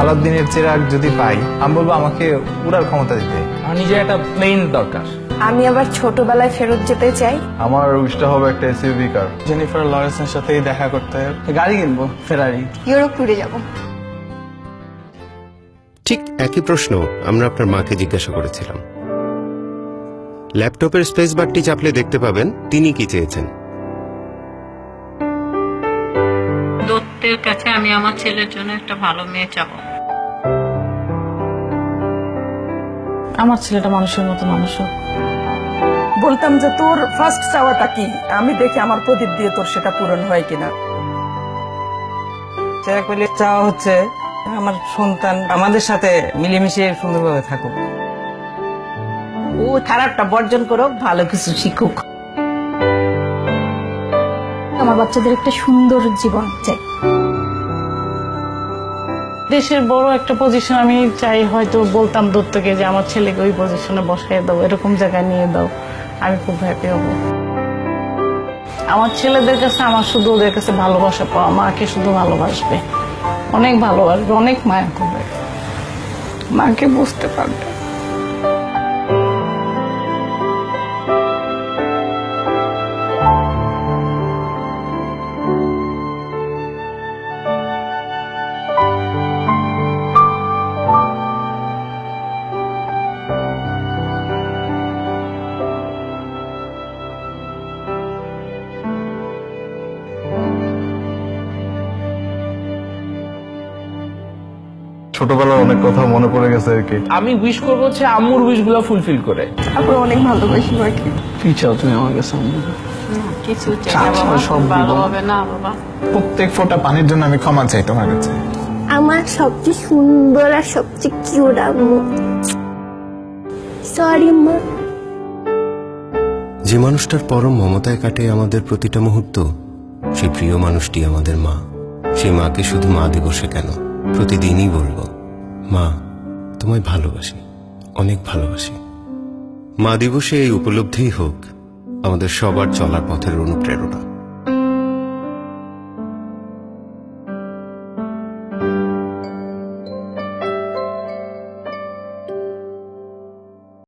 আলাউদ্দিনের চেরাগ যদি পাই আমি বলব আমাকে উড়ার ক্ষমতা দিতে। আমার নিজের একটা প্লেন দরকার। আমি আবার ছোটবেলায় ফেরত যেতে চাই। আমার উইশটা হবে একটা এসইউভি কার জেনিফার লরেন্সের সাথে দেখা করতে গাড়ি কিনবো ফেরারি ইউরোপ ট্যুরে যাব। ঠিক একই প্রশ্ন আমরা আপনার মাকে জিজ্ঞাসা করেছিলাম। ল্যাপটপের স্পেস বারটি চাপলে দেখতে পাবেন তিনি কি চেয়েছেন। দত্তের কাছে আমি আমার ছেলের জন্য একটা ভালো মেয়ে চাবো। আমার ছেলেটা মানুষের মতো মানুষ হোক। বলতাম যে তোর ফার্স্ট চাওয়াটা কি? আমি দেখি আমার প্রদীপ দিয়ে তোর সেটা পূরণ হয় কিনা। চেরাক পেলে চাওয়া হচ্ছে আমার সন্তান আমাদের সাথে মিলেমিশে সুন্দরভাবে থাকুক। ও খারাপটা বর্জন করো ভালো কিছু শিখুক। আমার বাচ্চাদের একটা সুন্দর জীবন চাই। দেশের বড় একটা পজিশন আমি চাই হয়তো বলতাম দত্তকে যে, আমার ছেলেকে ওই পজিশনে বসাই দাও, এরকম জায়গায় নিয়ে দাও। আমি খুব হ্যাপি হব। আমার ছেলেদের কাছে, আমার শুধু ওদের কাছে ভালোবাসা পাওয়া, মাকে শুধু ভালোবাসবে। অনেক ভালোবাসবে, অনেক মায়া করবে। মাকে বুঝতে পারবে। ছোটবেলার অনেক কথা মনে পড়ে গেছে আর কি। আমি উইশ করব হচ্ছে আম্মুর উইশগুলো ফুলফিল করে। তারপর অনেক ভালোবাসি মাকে কি। চাও তুমি আমার কাছে আম্মু? কিছু চাই চাও, না বাবা, সব ভালো হবে না বাবা। প্রত্যেক ফোঁটা পানির জন্য আমি ক্ষমা চাই তোমার কাছে। আমার সবচেয়ে সুন্দর আর সবচেয়ে কিউট আম্মু। সরি মা যে মানুষটার পরম মমতায় কাটে আমাদের প্রতিটা মুহূর্ত সেই প্রিয় মানুষটি আমাদের মা। সেই মাকে শুধু মা দিবসে কেন প্রতিদিনই বলব। মা, তোমায় ভালোবাসি, অনেক ভালোবাসি। মা দিবসে এই উপলব্ধিই হোক আমাদের সবার চলার পথের অনুপ্রেরণা।